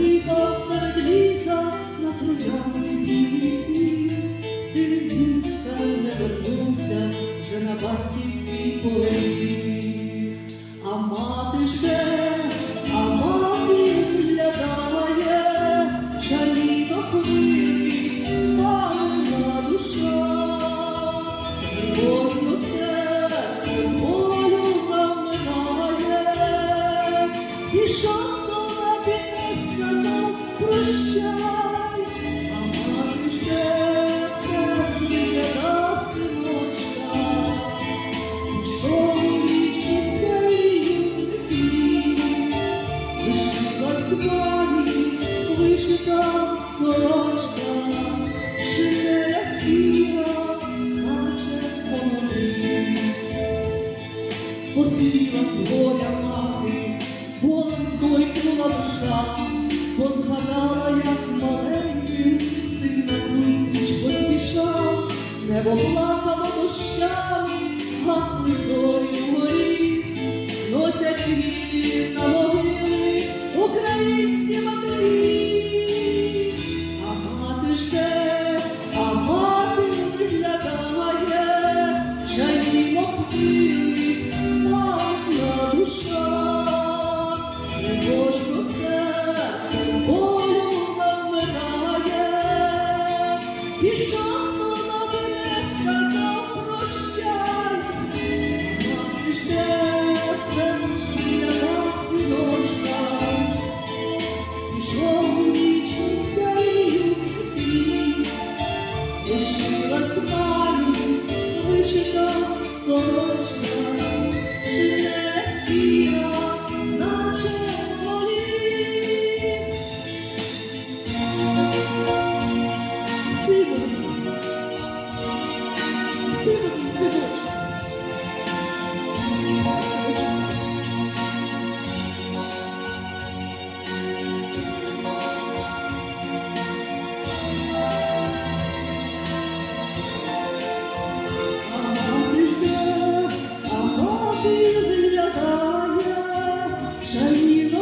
people посіла своя мати, болем стойкнула душа, бо згадала, як маленьким син на зустріч поспішав, небо плакало дощами, гасли зорі горі, носять квіти на могили українці. see.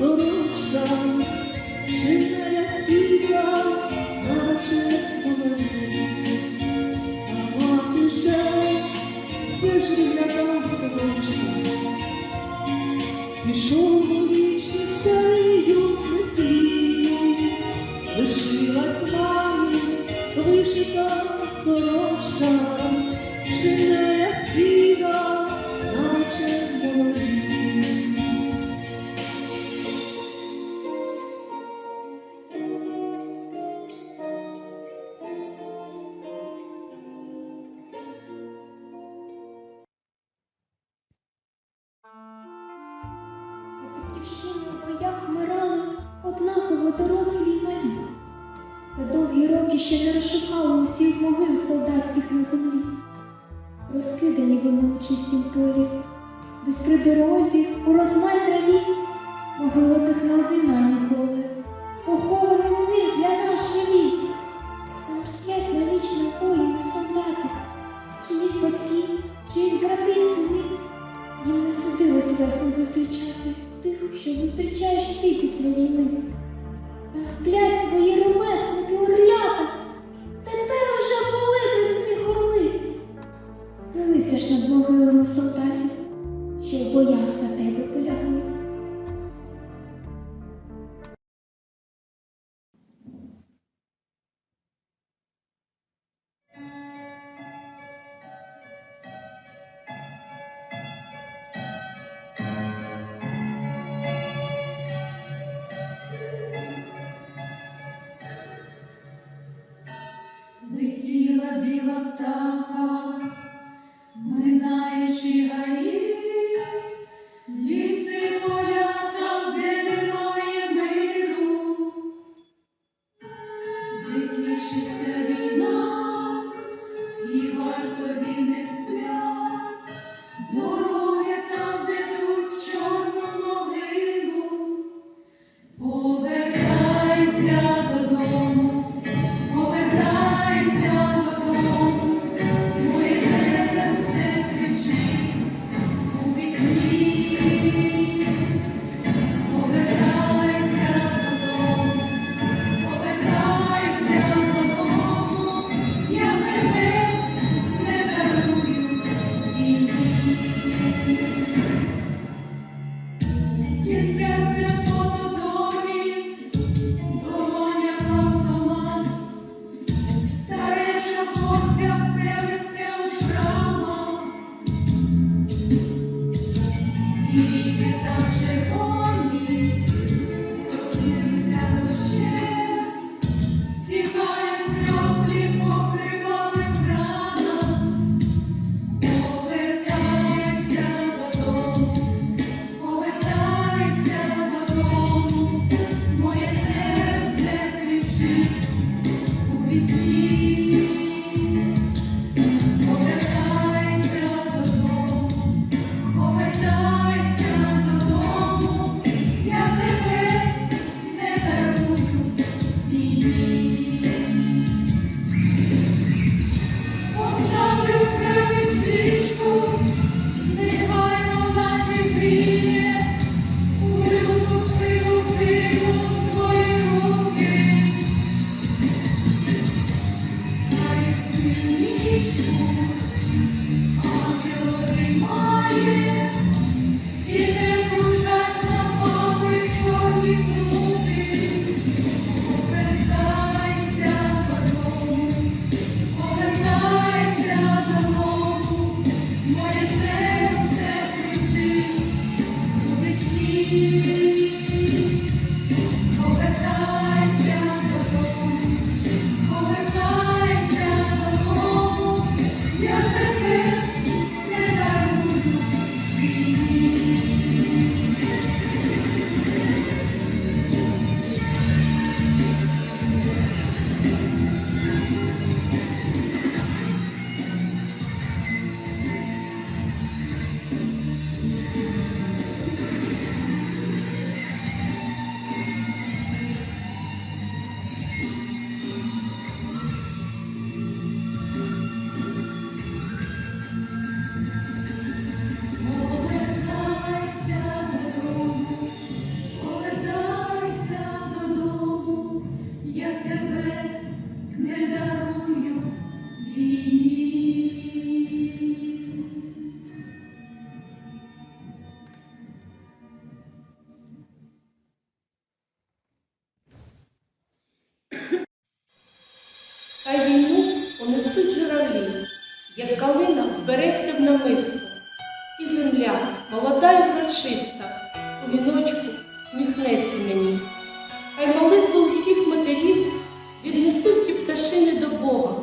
сорочка, шитая сіла, наче поверни, а мати все, все ж виглядав сорочка. Пішов у річ лисею клетину, лишилась мамі вишита. ще не розшукали усіх могил солдатських на землі. Розкидані вони у чистім полі, десь при дорозі у розмай траві Доброта несуть ті пташини до Бога.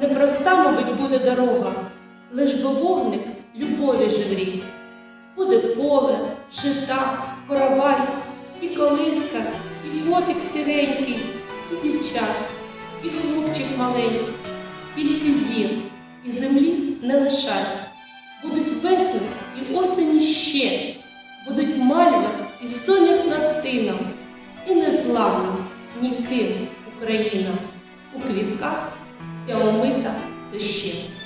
Непроста, мабуть, буде дорога, лиш бо вогник любові живрій. Буде поле, жита, коровай, і колиска, і котик сіренький, і дівчат, і хлопчик маленький, тільки дім, і землі не лишай. Будуть весни і осені ще, будуть мальви і соняхна тином, і незламні ніким. Україна у квітках вся умита дощем.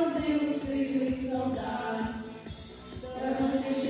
Todos eu escrevo em saudade. Todos eu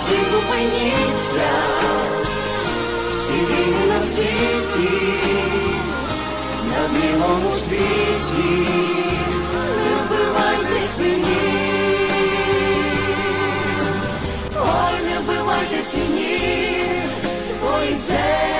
Назавжди зупиніться, всі війни на світі, на білому світі, не вбивайте синів. Ой, не вбивайте синів, ой, земле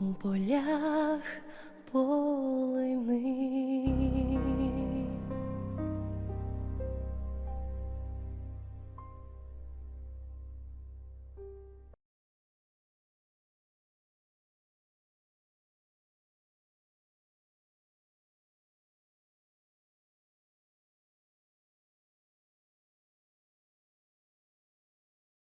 у полях полини.